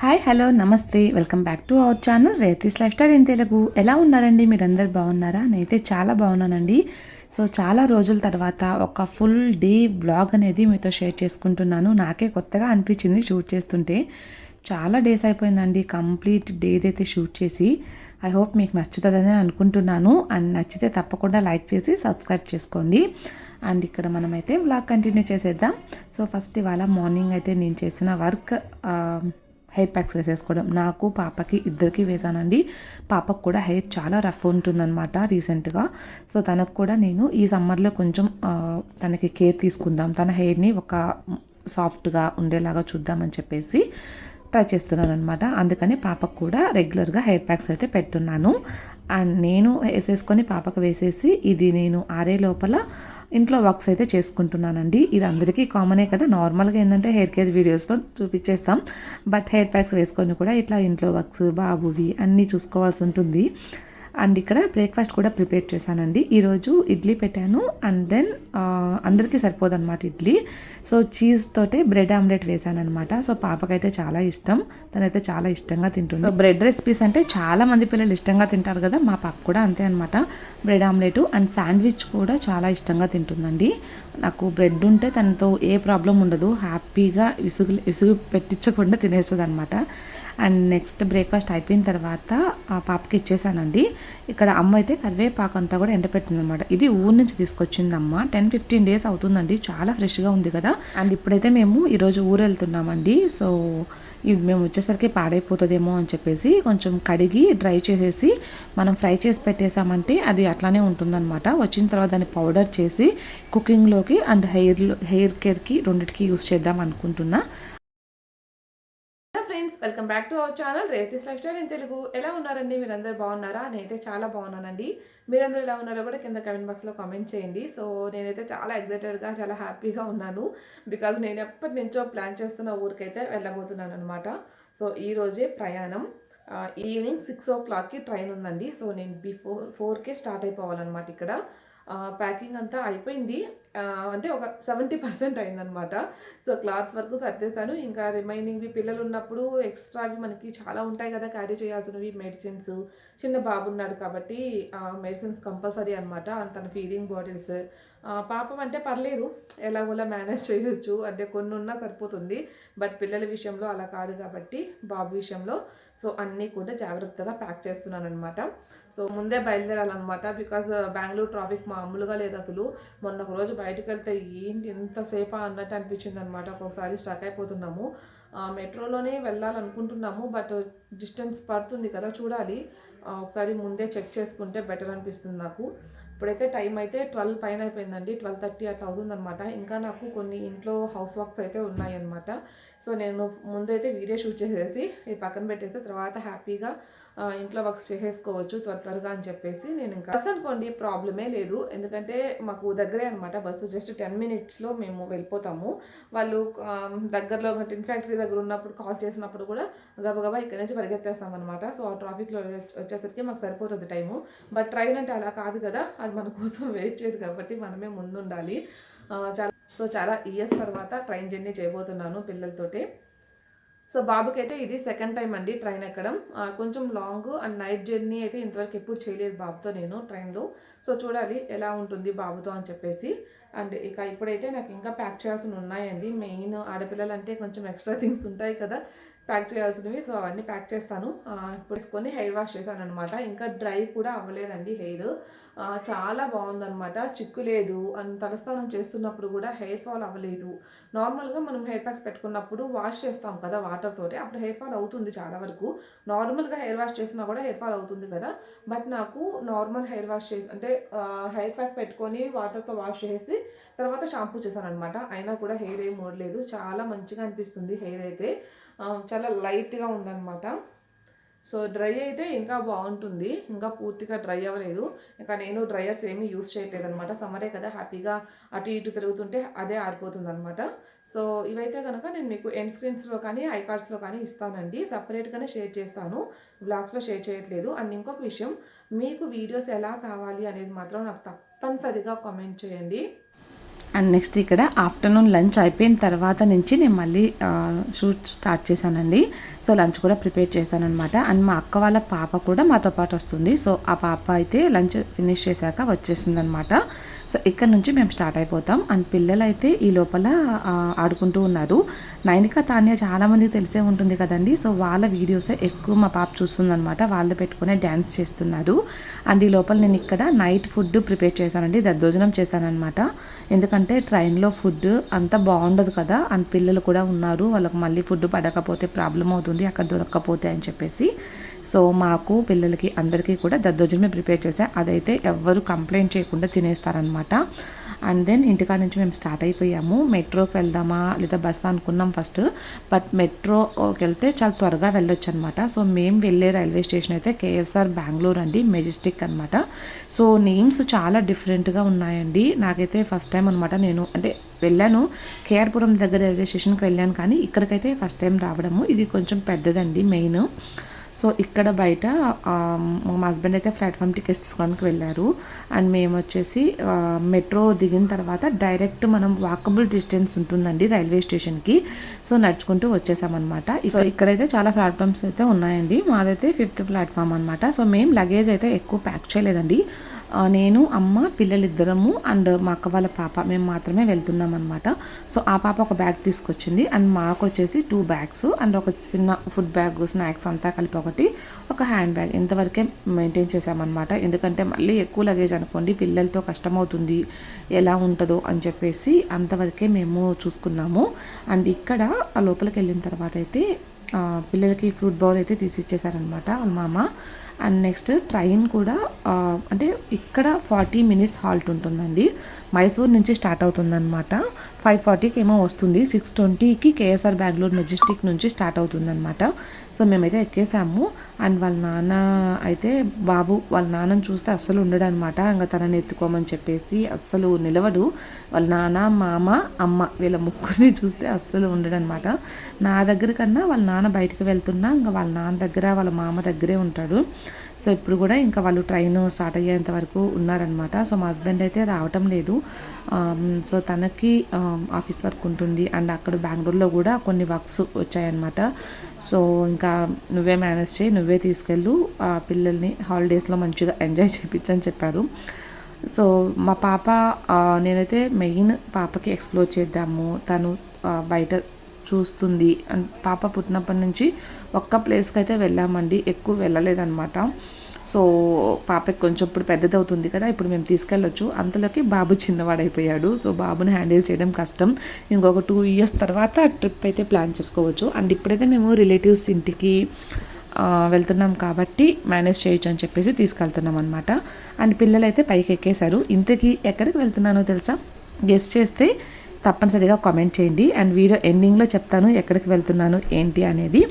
Hi hello నమస్తే. Welcome back to our channel Rethi's life style in Telugu. ఎలా ఉన్నారండి మీరందరు? బాగున్నారా? నేనైతే చాలా బాగున్నానండి. సో చాలా రోజుల తర్వాత ఒక ఫుల్ డే వ్లాగ్ అనేది మీతో షేర్ చేసుకుంటున్నాను. నాకే కొత్తగా అనిపించింది షూట్ చేస్తుంటే. చాలా డేస్ అయిపోయిందండి. కంప్లీట్ డే అయితే షూట్ చేసి. ఐ హోప్ మీకు నచ్చుతుందని అనుకుంటున్నాను. అండ్ నచ్చితే తప్పకుండా లైక్ చేసి సబ్స్క్రైబ్ చేసుకోండి. అండ్ ఇక్కడ మనమైతే వ్లాగ్ కంటిన్యూ చేసేద్దాం. సో ఫస్ట్ ఇవాళ మార్నింగ్ అయితే నేను చేసిన వర్క్ హెయిర్ ప్యాక్స్ వేసేసుకోవడం. నాకు పాపకి ఇద్దరికి వేసానండి. పాపకు కూడా హెయిర్ చాలా రఫ్ ఉంటుందన్నమాట రీసెంట్గా. సో తనకు కూడా నేను ఈ సమ్మర్లో కొంచెం తనకి కేర్ తీసుకుందాం. తన హెయిర్ని ఒక సాఫ్ట్గా ఉండేలాగా చూద్దామని చెప్పేసి ట్రై చేస్తున్నాను అనమాట అందుకని పాపకు కూడా రెగ్యులర్గా హెయిర్ ప్యాక్స్ అయితే పెడుతున్నాను. అండ్ నేను వేసేసుకొని పాపకు వేసేసి ఇది నేను ఆరే లోపల ఇంట్లో వర్క్స్ అయితే చేసుకుంటున్నానండి. ఇది అందరికీ కామనే కదా. నార్మల్గా ఏంటంటే హెయిర్ కేర్ వీడియోస్లో చూపించేస్తాం. బట్ హెయిర్ ప్యాక్స్ వేసుకొని కూడా ఇట్లా ఇంట్లో వర్క్స్ బాబువి అన్నీ చూసుకోవాల్సి ఉంటుంది. అండ్ ఇక్కడ బ్రేక్ఫాస్ట్ కూడా ప్రిపేర్ చేశానండి. ఈరోజు ఇడ్లీ పెట్టాను అండ్ దెన్ అందరికీ సరిపోదన్నమాట ఇడ్లీ. సో చీజ్ తోటే బ్రెడ్ ఆమ్లెట్ వేసాను అనమాట సో పాపకైతే చాలా ఇష్టం. తనైతే చాలా ఇష్టంగా తింటుంది. సో బ్రెడ్ రెసిపీస్ అంటే చాలా మంది పిల్లలు ఇష్టంగా తింటారు కదా మా పాప కూడా అంతే అనమాట బ్రెడ్ ఆమ్లెట్ అండ్ శాండ్విచ్ కూడా చాలా ఇష్టంగా తింటుందండి. నాకు బ్రెడ్ ఉంటే తనతో ఏ ప్రాబ్లం ఉండదు. హ్యాపీగా విసుగు విసుగు పెట్టించకుండా తినేస్తుంది అనమాట అండ్ నెక్స్ట్ బ్రేక్ఫాస్ట్ అయిపోయిన తర్వాత ఆ పాపకి ఇచ్చేసానండి. ఇక్కడ అమ్మ అయితే కరివేపాకు అంతా కూడా ఎండపెట్టింది అనమాట ఇది ఊరు నుంచి తీసుకొచ్చింది అమ్మ టెన్ ఫిఫ్టీన్ డేస్ అవుతుందండి. చాలా ఫ్రెష్గా ఉంది కదా. అండ్ ఇప్పుడైతే మేము ఈరోజు ఊరు వెళ్తున్నామండి. సో మేము వచ్చేసరికి పాడైపోతుందేమో అని చెప్పేసి కొంచెం కడిగి డ్రై చేసేసి మనం ఫ్రై చేసి పెట్టేసామంటే అది అట్లానే ఉంటుందన్నమాట. వచ్చిన తర్వాత దాన్ని పౌడర్ చేసి కుకింగ్లోకి అండ్ హెయిర్ హెయిర్ కేర్కి రెండింటికి యూస్ చేద్దాం అనుకుంటున్నా. Welcome back to our channel Rethi's life style in Telugu. ఎలా ఉన్నారండి? మీరందరూ బాగున్నారా? నేనైతే చాలా బాగున్నానండి. మీరందరూ ఎలా ఉన్నారో కూడా కింద కమెంట్ బాక్స్లో కామెంట్ చేయండి. సో నేనైతే చాలా ఎక్సైటెడ్గా చాలా హ్యాపీగా ఉన్నాను. బికాజ్ నేను ఎప్పటి నుంచో ప్లాన్ చేస్తున్న ఊరికైతే వెళ్ళబోతున్నాను అనమాట సో ఈరోజే ప్రయాణం. ఈవినింగ్ సిక్స్ ఓ క్లాక్కి ట్రైన్ ఉందండి. సో నేను బిఫోర్ ఫోర్కే స్టార్ట్ అయిపోవాలన్నమాట ఇక్కడ. ప్యాకింగ్ అంతా అయిపోయింది. అంటే ఒక సెవెంటీ పర్సెంట్ అయిందనమాట సో క్లాత్స్ వరకు సర్దేశాను. ఇంకా రిమైనింగ్వి పిల్లలు ఉన్నప్పుడు ఎక్స్ట్రావి మనకి చాలా ఉంటాయి కదా క్యారీ చేయాల్సినవి మెడిసిన్స్. చిన్న బాబు ఉన్నాడు కాబట్టి మెడిసిన్స్ కంపల్సరీ అనమాట తన ఫీడింగ్ బాటిల్స్. పాపం అంటే పర్లేదు. ఎలాగోలా మేనేజ్ చేయొచ్చు. అంటే కొన్ని ఉన్నా సరిపోతుంది. బట్ పిల్లల విషయంలో అలా కాదు కాబట్టి బాబు విషయంలో. సో అన్నీ కూడా జాగ్రత్తగా ప్యాక్ చేస్తున్నాను అనమాట సో ముందే బయలుదేరాలన్నమాట. బికాజ్ బెంగళూరు ట్రాఫిక్ మామూలుగా లేదు అసలు. మొన్న ఒక రోజు బయటకు వెళ్తే ఏంటి ఎంతసేపా అన్నట్టు అనిపించింది అనమాట ఒక్కొక్కసారి స్ట్రక్ అయిపోతున్నాము. మెట్రోలోనే వెళ్ళాలనుకుంటున్నాము బట్ డిస్టెన్స్ పడుతుంది కదా చూడాలి. ఒకసారి ముందే చెక్ చేసుకుంటే బెటర్ అనిపిస్తుంది నాకు. ఇప్పుడైతే టైం అయితే ట్వెల్వ్ పైన అయిపోయిందండి. ట్వెల్వ్ థర్టీ అట్లా అవుతుందనమాట ఇంకా నాకు కొన్ని ఇంట్లో హౌస్ వర్క్స్ అయితే ఉన్నాయన్నమాట. సో నేను ముందైతే వీడియో షూట్ చేసేసి ఇది పక్కన పెట్టేస్తే తర్వాత హ్యాపీగా ఇంట్లో వర్క్స్ చేసేసుకోవచ్చు త్వర త్వరగా అని చెప్పేసి నేను ఇంకా బస్ అనుకోండి ప్రాబ్లమే లేదు. ఎందుకంటే మాకు దగ్గరే అనమాట బస్సు జస్ట్ టెన్ మినిట్స్లో మేము వెళ్ళిపోతాము. వాళ్ళు దగ్గరలో టిన్ ఫ్యాక్టరీ దగ్గర ఉన్నప్పుడు కాల్ చేసినప్పుడు కూడా గబగబా ఇక్కడ నుంచి పరిగెత్తేస్తాం అనమాట సో ఆ ట్రాఫిక్లో వచ్చేసరికి మాకు సరిపోతుంది టైము. బట్ ట్రైన్ అంటే అలా కాదు కదా అది మన కోసం వెయిట్ చేయదు కాబట్టి మనమే ముందుండాలి. చాలా సో చాలా ఇయర్స్ తర్వాత ట్రైన్ జర్నీ చేయబోతున్నాను పిల్లలతోటి. సో బాబుకి అయితే ఇది సెకండ్ టైం అండి ట్రైన్ ఎక్కడం. కొంచెం లాంగ్ అండ్ నైట్ జర్నీ అయితే ఇంతవరకు ఎప్పుడు చేయలేదు బాబుతో నేను ట్రైన్లో సో చూడాలి ఎలా ఉంటుంది బాబుతో అని చెప్పేసి. అండ్ ఇక ఇప్పుడైతే నాకు ఇంకా ప్యాక్ చేయాల్సిన ఉన్నాయండి. మెయిన్ ఆడపిల్లలు అంటే కొంచెం ఎక్స్ట్రా థింగ్స్ ఉంటాయి కదా. ప్యాక్ చేయాల్సినవి. సో అవన్నీ ప్యాక్ చేస్తాను. ఇప్పుడు వేసుకొని హెయిర్ వాష్ చేశాను అనమాట ఇంకా డ్రై కూడా అవ్వలేదండి హెయిర్. చాలా బాగుందనమాట చిక్కు లేదు. అండ్ తలస్నానం చేస్తున్నప్పుడు కూడా హెయిర్ ఫాల్ అవ్వలేదు. నార్మల్గా మనం హెయిర్ ప్యాక్స్ పెట్టుకున్నప్పుడు వాష్ చేస్తాం కదా వాటర్ తోటి. అప్పుడు హెయిర్ ఫాల్ అవుతుంది చాలా వరకు. నార్మల్గా హెయిర్ వాష్ చేసినా కూడా హెయిర్ ఫాల్ అవుతుంది కదా. బట్ నాకు నార్మల్ హెయిర్ వాష్ చేసి అంటే హెయిర్ ప్యాక్ పెట్టుకొని వాటర్తో వాష్ చేసి తర్వాత షాంపూ చేశాను అనమాట అయినా కూడా హెయిర్ ఏం ఊడలేదు. చాలా మంచిగా అనిపిస్తుంది హెయిర్ అయితే. చాలా లైట్గా ఉందన్నమాట. సో డ్రై అయితే ఇంకా బాగుంటుంది. ఇంకా పూర్తిగా డ్రై అవ్వలేదు. ఇంకా నేను డ్రైయర్స్ ఏమీ యూస్ చేయట్లేదు అనమాట సమ్మరే కదా హ్యాపీగా అటు ఇటు తిరుగుతుంటే అదే ఆరిపోతుంది అనమాట సో ఇవైతే కనుక నేను మీకు ఎండ్ స్క్రీన్స్లో కానీ ఐ కార్డ్స్లో కానీ ఇస్తానండి. సపరేట్గానే షేర్ చేస్తాను. బ్లాగ్స్లో షేర్ చేయట్లేదు. అండ్ ఇంకొక విషయం మీకు వీడియోస్ ఎలా కావాలి అనేది మాత్రం నాకు తప్పనిసరిగా కామెంట్ చేయండి. అండ్ నెక్స్ట్ ఇక్కడ ఆఫ్టర్నూన్ లంచ్ అయిపోయిన తర్వాత నుంచి నేను మళ్ళీ షూట్ స్టార్ట్ చేశానండి. సో లంచ్ కూడా ప్రిపేర్ చేశానమాట అండ్ మా అక్క వాళ్ళ పాప కూడా మాతో పాటు వస్తుంది. సో ఆ పాప అయితే లంచ్ ఫినిష్ చేశాక వచ్చేసింది అనమాట సో ఇక్కడ నుంచి మేము స్టార్ట్ అయిపోతాం. అండ్ పిల్లలు అయితే ఈ లోపల ఆడుకుంటూ ఉన్నారు. నైనిక తాన్య చాలామందికి తెలిసే ఉంటుంది కదండి. సో వాళ్ళ వీడియోసే ఎక్కువ మా పాప చూస్తుందనమాట వాళ్ళు పెట్టుకునే డ్యాన్స్ చేస్తున్నారు. అండ్ ఈ లోపల నేను ఇక్కడ నైట్ ఫుడ్ ప్రిపేర్ చేశానండి. దద్దోజనం చేశానమాట ఎందుకంటే ట్రైన్లో ఫుడ్ అంత బాగుండదు కదా. అండ్ పిల్లలు కూడా ఉన్నారు. వాళ్ళకి మళ్ళీ ఫుడ్ పడకపోతే ప్రాబ్లం అవుతుంది. అక్కడ దొరకకపోతే అని చెప్పేసి. సో మాకు పిల్లలకి అందరికీ కూడా దద్దోజనమే ప్రిపేర్ చేసా అదైతే ఎవ్వరు కంప్లైంట్ చేయకుండా తినేస్తారనమాట అండ్ దెన్ ఇంటికాడ నుంచి మేము స్టార్ట్ అయిపోయాము. మెట్రోకి వెళ్దామా లేదా బస్ అనుకున్నాం ఫస్ట్. బట్ మెట్రోకి వెళ్తే చాలా త్వరగా వెళ్ళొచ్చు అనమాట సో మేము వెళ్ళే రైల్వే స్టేషన్ అయితే కేఎస్ఆర్ బెంగళూరు అండి మెజెస్టిక్ అనమాట సో నేమ్స్ చాలా డిఫరెంట్గా ఉన్నాయండి. నాకైతే ఫస్ట్ టైం అనమాట నేను అంటే వెళ్ళాను. కేఆర్పురం దగ్గర రైల్వే స్టేషన్కి వెళ్ళాను కానీ ఇక్కడికైతే ఫస్ట్ టైం రావడము. ఇది కొంచెం పెద్దదండి మెయిన్. సో ఇక్కడ బయట మా హస్బెండ్ అయితే ప్లాట్ఫామ్ టికెట్స్ తీసుకోవడానికి వెళ్ళారు. అండ్ మేము వచ్చేసి మెట్రో దిగిన తర్వాత డైరెక్ట్ మనం వాకబుల్ డిస్టెన్స్ ఉంటుందండి రైల్వే స్టేషన్కి సో నడుచుకుంటూ వచ్చేసామన్నమాట. సో ఇక్కడైతే చాలా ప్లాట్ఫామ్స్ అయితే ఉన్నాయండి. మాదైతే ఫిఫ్త్ ప్లాట్ఫామ్ అనమాట సో మేము లగేజ్ అయితే ఎక్కువ ప్యాక్ చేయలేదండి. నేను అమ్మ పిల్లలిద్దరము అండ్ మా అక్క వాళ్ళ పాప మేము మాత్రమే వెళ్తున్నాం అనమాట సో ఆ పాప ఒక బ్యాగ్ తీసుకొచ్చింది అండ్ మాకు వచ్చేసి టూ బ్యాగ్స్ అండ్ ఒక చిన్న ఫుడ్ బ్యాగ్ స్నాక్స్ అంతా కలిపి ఒకటి ఒక హ్యాండ్ బ్యాగ్ ఇంతవరకే మెయింటైన్ చేసామన్నమాట ఎందుకంటే మళ్ళీ ఎక్కువ లగేజ్ అనుకోండి పిల్లలతో కష్టమవుతుంది ఎలా ఉంటుందో అని చెప్పేసి అంతవరకే మేము చూసుకున్నాము. అండ్ ఇక్కడ ఆ లోపలికి వెళ్ళిన తర్వాత అయితే పిల్లలకి ఫ్రూట్ బౌల్ అయితే తీసి ఇచ్చేసారనమాట వాళ్ళ మామ అండ్ నెక్స్ట్ ట్రైన్ కూడా అంటే ఇక్కడ ఫార్టీ మినిట్స్ హాల్ట్ ఉంటుందండి. మైసూర్ నుంచి స్టార్ట్ అవుతుందన్నమాట. ఫైవ్ ఫార్టీకి ఏమో వస్తుంది. సిక్స్ ట్వంటీకి కేఎస్ఆర్ బెంగళూరు మెజెస్టిక్ నుంచి స్టార్ట్ అవుతుందన్నమాట. సో మేమైతే ఎక్కేసాము. అండ్ వాళ్ళ నాన్న అయితే బాబు వాళ్ళ నాన్నని చూస్తే అస్సలు ఉండడు అనమాట ఇంకా తనని ఎత్తుకోమని చెప్పేసి అస్సలు నిలవడు. వాళ్ళ నాన్న మామ అమ్మ వీళ్ళ ముగ్గురిని చూస్తే అస్సలు ఉండడు అనమాట నా దగ్గర కన్నా వాళ్ళ నాన్న బయటకు వెళ్తున్నా ఇంకా వాళ్ళ నాన్న దగ్గర వాళ్ళ మామ దగ్గరే ఉంటాడు. సో ఇప్పుడు కూడా ఇంకా వాళ్ళు ట్రైన్ స్టార్ట్ అయ్యేంత వరకు ఉన్నారనమాట సో మా హస్బెండ్ అయితే రావటం లేదు. సో తనకి ఆఫీస్ వర్క్ ఉంటుంది. అండ్ అక్కడ బెంగళూరులో కూడా కొన్ని వర్క్స్ వచ్చాయన్నమాట. సో ఇంకా నువ్వే మేనేజ్ చేయి నువ్వే తీసుకెళ్ళు. ఆ పిల్లల్ని హాలిడేస్లో మంచిగా ఎంజాయ్ చేయించని చెప్పారు. సో మా పాప నేనైతే మెయిన్ పాపకి ఎక్స్ప్లోర్ చేద్దాము. తను బయట చూస్తుంది. అండ్ పాప పుట్టినప్పటి నుంచి ఒక్క ప్లేస్కి అయితే వెళ్ళామండి. ఎక్కువ వెళ్ళలేదన్నమాట. సో పాపకి కొంచెం ఇప్పుడు పెద్దది అవుతుంది కదా ఇప్పుడు మేము తీసుకెళ్ళొచ్చు. అంతలోకి బాబు చిన్నవాడైపోయాడు. సో బాబుని హ్యాండిల్ చేయడం కష్టం. ఇంకొక టూ ఇయర్స్ తర్వాత ట్రిప్ అయితే ప్లాన్ చేసుకోవచ్చు. అండ్ ఇప్పుడైతే మేము రిలేటివ్స్ ఇంటికి వెళ్తున్నాం కాబట్టి మేనేజ్ చేయొచ్చు అని చెప్పేసి తీసుకెళ్తున్నాం అనమాట అండ్ పిల్లలు అయితే పైకి ఎక్కేశారు. ఇంతకీ ఎక్కడికి వెళ్తున్నానో తెలుసా? గెస్ట్ చేస్తే తప్పనిసరిగా కామెంట్ చేయండి. అండ్ వీడియో ఎండింగ్లో చెప్తాను ఎక్కడికి వెళ్తున్నాను ఏంటి అనేది.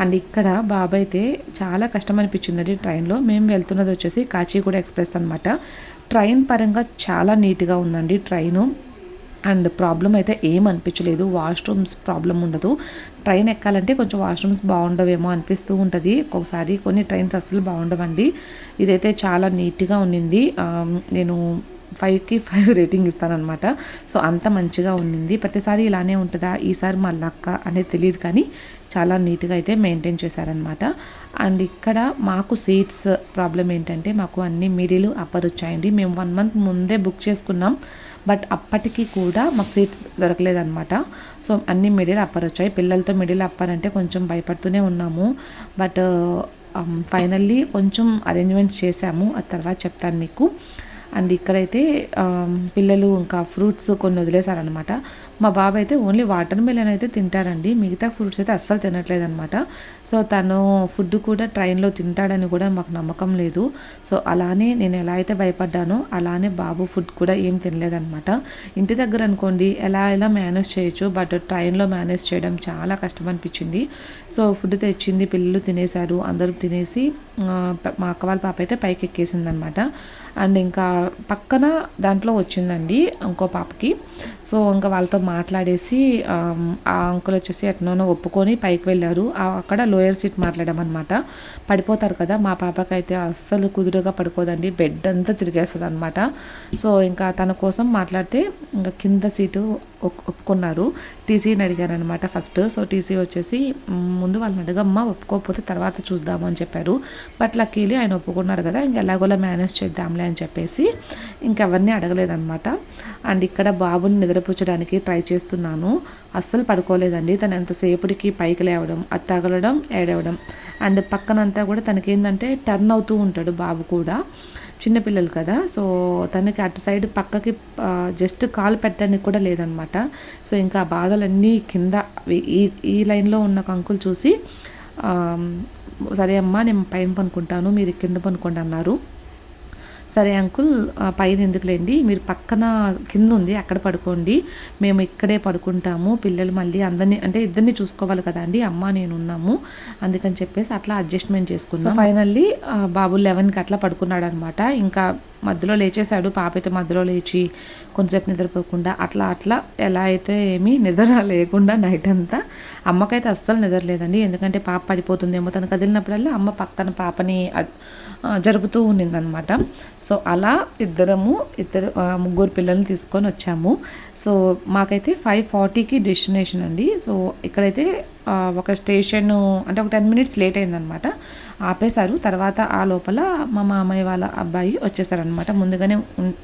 అండ్ ఇక్కడ బాబు అయితే చాలా కష్టం అనిపించిందండి ట్రైన్లో. మేము వెళ్తున్నది వచ్చేసి కాచిగూడ ఎక్స్ప్రెస్ అనమాట ట్రైన్ పరంగా చాలా నీట్గా ఉందండి ట్రైను. అండ్ ప్రాబ్లం అయితే ఏం అనిపించలేదు. వాష్రూమ్స్ ప్రాబ్లం ఉండదు. ట్రైన్ ఎక్కాలంటే కొంచెం వాష్రూమ్స్ బాగుండవేమో అనిపిస్తూ ఉంటుంది. ఒక్కొక్కసారి కొన్ని ట్రైన్స్ అస్సలు బాగుండవండి. ఇదైతే చాలా నీట్గా ఉండింది నేను ఫైవ్కి ఫైవ్ రేటింగ్ ఇస్తానమాట సో అంత మంచిగా ఉండింది ప్రతిసారి ఇలానే ఉంటుందా? ఈసారి మా లక్క అనేది తెలియదు కానీ చాలా నీట్గా అయితే మెయింటైన్ చేశారనమాట అండ్ ఇక్కడ మాకు సీట్స్ ప్రాబ్లం ఏంటంటే మాకు అన్ని మిడిల్ అప్పర్ వచ్చాయండి. మేము వన్ మంత్ ముందే బుక్ చేసుకున్నాం. బట్ అప్పటికి కూడా మాకు సీట్స్ దొరకలేదన్నమాట. సో అన్ని మిడిల్ అప్పర్ వచ్చాయి. పిల్లలతో మిడిల్ అప్పర్ అంటే కొంచెం భయపడుతూనే ఉన్నాము. బట్ ఫైనల్లీ కొంచెం అరేంజ్మెంట్స్ చేశాము. ఆ తర్వాత చెప్తాను మీకు. అండ్ ఇక్కడైతే పిల్లలు ఇంకా ఫ్రూట్స్ కొన్ని వదిలేశారనమాట మా బాబు అయితే ఓన్లీ వాటర్ మిలన్ అయితే తింటారండి. మిగతా ఫ్రూట్స్ అయితే అస్సలు తినట్లేదు అనమాట సో తను ఫుడ్ కూడా ట్రైన్లో తింటాడని కూడా మాకు నమ్మకం లేదు. సో అలానే నేను ఎలా అయితే భయపడ్డానో అలానే బాబు ఫుడ్ కూడా ఏం తినలేదనమాట ఇంటి దగ్గర అనుకోండి ఎలా ఎలా మేనేజ్ చేయొచ్చు బట్ ట్రైన్లో మేనేజ్ చేయడం చాలా కష్టం అనిపించింది. సో ఫుడ్ తెచ్చింది పిల్లలు తినేశారు అందరూ తినేసి మా అక్క వాళ్ళ పాప అయితే పైకి ఎక్కేసింది అనమాట అండ్ ఇంకా పక్కన దాంట్లో వచ్చిందండి ఇంకో పాపకి. సో ఇంకా వాళ్ళతో మాట్లాడేసి ఆ అంకుల్ వచ్చేసి ఎట్నోనో ఒప్పుకొని పైకి వెళ్ళారు. అక్కడ లోయర్ సీట్ మాట్లాడామన్నమాట. పడిపోతారు కదా మా పాపకి అయితే అస్సలు కుదురుగా పడుకోదండి బెడ్ అంతా తిరిగేస్తుంది అనమాట సో ఇంకా తన కోసం మాట్లాడితే ఇంకా కింద సీటు ఒప్పుకున్నారు. టీసీని అడిగారు అనమాట ఫస్ట్. సో టీసీ వచ్చేసి ముందు వాళ్ళని అడగమ్మా ఒప్పుకోకపోతే తర్వాత చూద్దాము అని చెప్పారు. బట్ లక్కీలీ ఆయన ఒప్పుకున్నారు కదా ఇంక ఎలాగోలా మేనేజ్ చేద్దాంలే అని చెప్పేసి ఇంకెవరిని అడగలేదనమాట అండ్ ఇక్కడ బాబుని నిద్రపుచ్చడానికి ట్రై చేస్తున్నాను. అస్సలు పడుకోలేదండి. తను ఎంతసేపటికి పైకి లేవడం అది తగలడం ఏడవడం. అండ్ పక్కనంతా కూడా తనకేంటంటే టర్న్ అవుతూ ఉంటాడు బాబు కూడా. చిన్నపిల్లలు కదా సో తనకి అటు సైడ్ పక్కకి జస్ట్ కాలు పెట్టడానికి కూడా లేదనమాట. సో ఇంకా ఆ బాధలన్నీ కింద ఈ ఈ లైన్లో ఉన్న కంకులు చూసి సరే అమ్మా నేను పైన పనుకుంటాను మీరు కింద పనుకోండి అన్నారు. సరే అంకుల్ పైన ఎందుకులేండి? మీరు పక్కన కింద ఉంది అక్కడ పడుకోండి. మేము ఇక్కడే పడుకుంటాము. పిల్లలు మళ్ళీ అందరినీ అంటే ఇద్దరిని చూసుకోవాలి కదా అండి. అమ్మ నేను ఉన్నాము అందుకని చెప్పేసి అట్లా అడ్జస్ట్మెంట్ చేసుకున్నాం. ఫైనల్లీ బాబు లెవెన్కి అట్లా పడుకున్నాడు అనమాట ఇంకా మధ్యలో లేచేశాడు పాప అయితే మధ్యలో లేచి కొంచెంసేపు నిద్రపోకుండా అట్లా అట్లా ఎలా అయితే ఏమీ నిద్ర లేకుండా నైట్ అంతా అమ్మకైతే అస్సలు నిద్ర లేదండి. ఎందుకంటే పాప పడిపోతుందేమో తను కదిలినప్పుడల్లా అమ్మ పక్కన పాపని జరుపుతూ ఉండిందనమాట సో అలా ఇద్దరము ఇద్దరు ముగ్గురు పిల్లల్ని తీసుకొని వచ్చాము. సో మాకైతే ఫైవ్ ఫార్టీకి డెస్టినేషన్ అండి. సో ఇక్కడైతే ఒక స్టేషన్ అంటే ఒక టెన్ మినిట్స్ లేట్ అయిందనమాట ఆపేశారు. తర్వాత ఆ లోపల మా మామయ్య వాళ్ళ అబ్బాయి వచ్చేసారనమాట ముందుగానే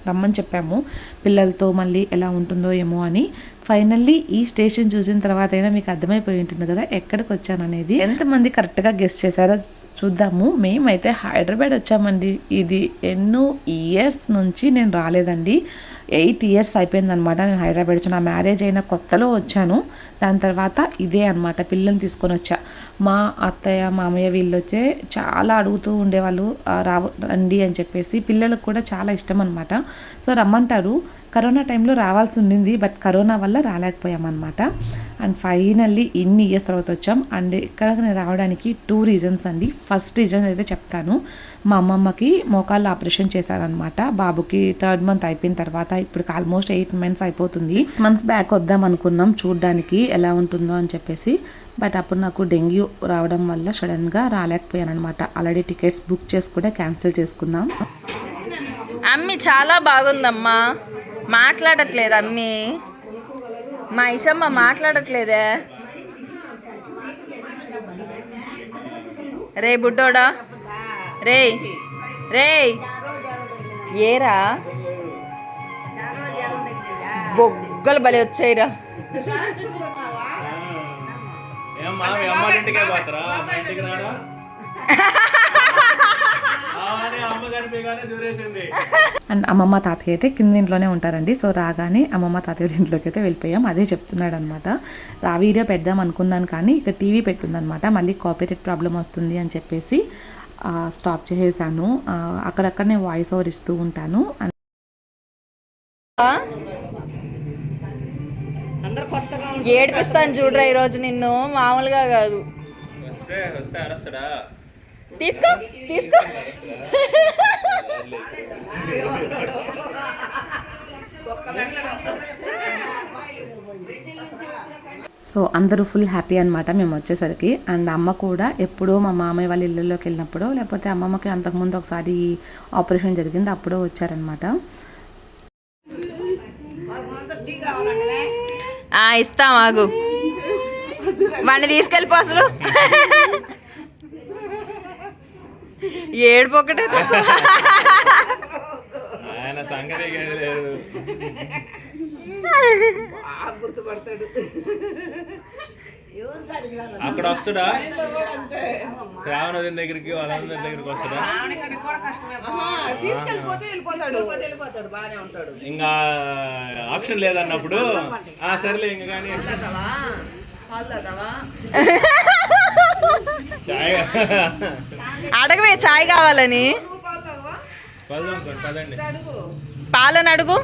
రమ్మని చెప్పాము. పిల్లలతో మళ్ళీ ఎలా ఉంటుందో ఏమో అని. ఫైనల్లీ ఈ స్టేషన్ చూసిన తర్వాత అయినా మీకు అర్థమైపోయి ఉంటుంది కదా ఎక్కడికి వచ్చాననేది ఎంతమంది కరెక్ట్గా గెస్ట్ చేశారో చూద్దాము. మేమైతే హైదరాబాద్ వచ్చామండి. ఇది ఎన్నో ఇయర్స్ నుంచి నేను రాలేదండి. ఎయిట్ ఇయర్స్ అయిపోయిందనమాట. నేను హైదరాబాద్ వచ్చి నా మ్యారేజ్ అయిన కొత్తలో వచ్చాను. దాని తర్వాత ఇదే అనమాట పిల్లల్ని తీసుకొని వచ్చా. మా అత్తయ్య మామయ్య వీళ్ళు వచ్చే చాలా అడుగుతూ ఉండేవాళ్ళు రావు రండి అని చెప్పేసి పిల్లలకు కూడా చాలా ఇష్టం అనమాట. సో రమ్మంటారు. కరోనా టైంలో రావాల్సి ఉండింది బట్ కరోనా వల్ల రాలేకపోయామన్నమాట. అండ్ ఫైనల్లీ ఇన్ని ఇయర్స్ తర్వాత వచ్చాం. అండ్ ఇక్కడికి నేను రావడానికి టూ రీజన్స్ అండి. ఫస్ట్ రీజన్ అయితే చెప్తాను. మా అమ్మమ్మకి మోకాళ్ళు ఆపరేషన్ చేశారనమాట బాబుకి థర్డ్ మంత్ అయిపోయిన తర్వాత ఇప్పుడు ఆల్మోస్ట్ ఎయిట్ మంత్స్ అయిపోతుంది. సిక్స్ మంత్స్ బ్యాక్ వద్దాం అనుకున్నాం చూడడానికి ఎలా ఉంటుందో అని చెప్పేసి. బట్ అప్పుడు నాకు డెంగ్యూ రావడం వల్ల సడన్గా రాలేకపోయాను అనమాట ఆల్రెడీ టికెట్స్ బుక్ చేసి కూడా క్యాన్సిల్ చేసుకున్నాం. అమ్మి చాలా బాగుందమ్మా. మాట్లాడట్లేదు అమ్మి. మా ఇషమ్మ మాట్లాడట్లేదే. రే బుడ్డోడా. రే రే ఏరా? బొగ్గలు బలి వచ్చాయిరా. ఏమ్మా మీ అమ్మ ఇంటికే పోతారా? ఇంటికి రారా అని అమ్మ కనిపించగానే దూరేసింది అండ్ అమ్మమ్మ తాతయ్య అయితే కింద ఇంట్లోనే ఉంటారండి. సో రాగానే అమ్మమ్మ తాతయ్య ఇంట్లోకి అయితే వెళ్ళిపోయాం. అదే చెప్తున్నాడు అనమాట ఆ వీడియో పెడదాం అనుకున్నాను కానీ ఇక టీవీ పెట్టుందనమాట. మళ్ళీ కాపీరైట్ ప్రాబ్లం వస్తుంది అని చెప్పేసి ఆ, స్టాప్ చేసేసాను. అక్కడక్కడ నేను వాయిస్ ఓవర్ ఇస్తూ ఉంటాను. ఏడిపిస్తాను చూడరా ఈరోజు నిన్ను. మామూలుగా కాదు. వస్తే వస్తే అరస్తాడా? తీసుకో తీసుకో. సో అందరూ ఫుల్ హ్యాపీ అనమాట మేము వచ్చేసరికి. అండ్ అమ్మ కూడా ఎప్పుడో మా మామయ్య వాళ్ళ ఇళ్ళలోకి వెళ్ళినప్పుడు లేకపోతే అమ్మమ్మకి అంతకుముందు ఒకసారి ఆపరేషన్ జరిగింది అప్పుడో వచ్చారనమాట ఇస్తాం ఆగు. వాడిని తీసుకెళ్ళిపో అసలు. ఏడుపు ఒకటే. ఆయన సంగతి లేదు. అక్కడ వస్తాడా? శ్రావణ దగ్గరికి వాళ్ళందరి దగ్గరికి వస్తాడా? ఇంకా ఆప్షన్ లేదన్నప్పుడు. ఆ సరేలే ఇంకా కానీ. చాయ్. అడగవే చాయ్ కావాలని. పాలని అడుగు.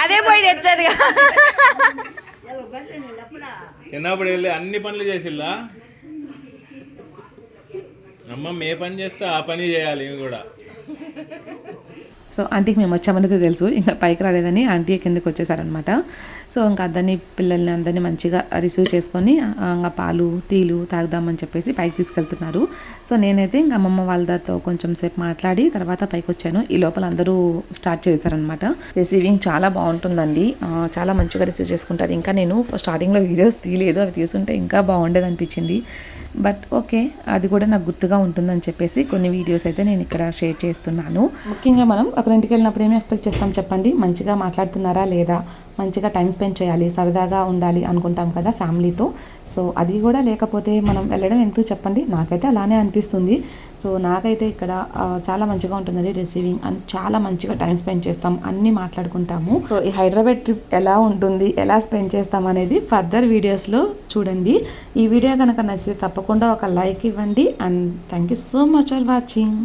అదే పోయి తెచ్చేదిగా చిన్నప్పుడు వెళ్ళి అన్ని పనులు చేసిల్లా? అమ్మమ్మ ఏ పని చేస్తే ఆ పని చేయాలి ఇవి కూడా. సో ఆంటీకి మేము వచ్చామనేది తెలుసు. ఇంకా పైకి రాలేదని ఆంటీ కిందకి వచ్చేసారనమాట సో ఇంకా అందరినీ పిల్లల్ని అందరినీ మంచిగా రిసీవ్ చేసుకొని ఇంకా పాలు టీలు తాగుదామని చెప్పేసి పైకి తీసుకెళ్తున్నారు. సో నేనైతే ఇంకా అమ్మమ్మ వాళ్ళతో కొంచెం సేపు మాట్లాడి తర్వాత పైకి వచ్చాను. ఈ లోపల అందరూ స్టార్ట్ చేశారనమాట రిసీవింగ్ చాలా బాగుంటుందండి. చాలా మంచిగా రిసీవ్ చేసుకుంటారు. ఇంకా నేను స్టార్టింగ్లో వీడియోస్ తీయలేదు. అవి తీసుంటే ఇంకా బాగుండేది అనిపించింది బట్ ఓకే అది కూడా నాకు గుర్తుగా ఉంటుందని చెప్పేసి కొన్ని వీడియోస్ అయితే నేను ఇక్కడ షేర్ చేస్తున్నాను. ముఖ్యంగా మనం ఒకరింటికి వెళ్ళినప్పుడు ఏమి ఎక్స్పెక్ట్ చేస్తాం చెప్పండి? మంచిగా మాట్లాడుతున్నారా లేదా? మంచిగా టైం స్పెండ్ చేయాలి సరదాగా ఉండాలి అనుకుంటాం కదా ఫ్యామిలీతో. సో అది కూడా లేకపోతే మనం వెళ్ళడం ఎందుకు చెప్పండి? నాకైతే అలానే అనిపిస్తుంది. సో నాకైతే ఇక్కడ చాలా మంచిగా ఉంటుందండి రిసీవింగ్ అండ్ చాలా మంచిగా టైం స్పెండ్ చేస్తాం అన్నీ మాట్లాడుకుంటాము. సో ఈ హైదరాబాద్ ట్రిప్ ఎలా ఉంటుంది ఎలా స్పెండ్ చేస్తాం అనేది ఫర్దర్ వీడియోస్లో చూడండి. ఈ వీడియో కనుక నచ్చితే తప్పకుండా ఒక లైక్ ఇవ్వండి. And thank you so much for watching.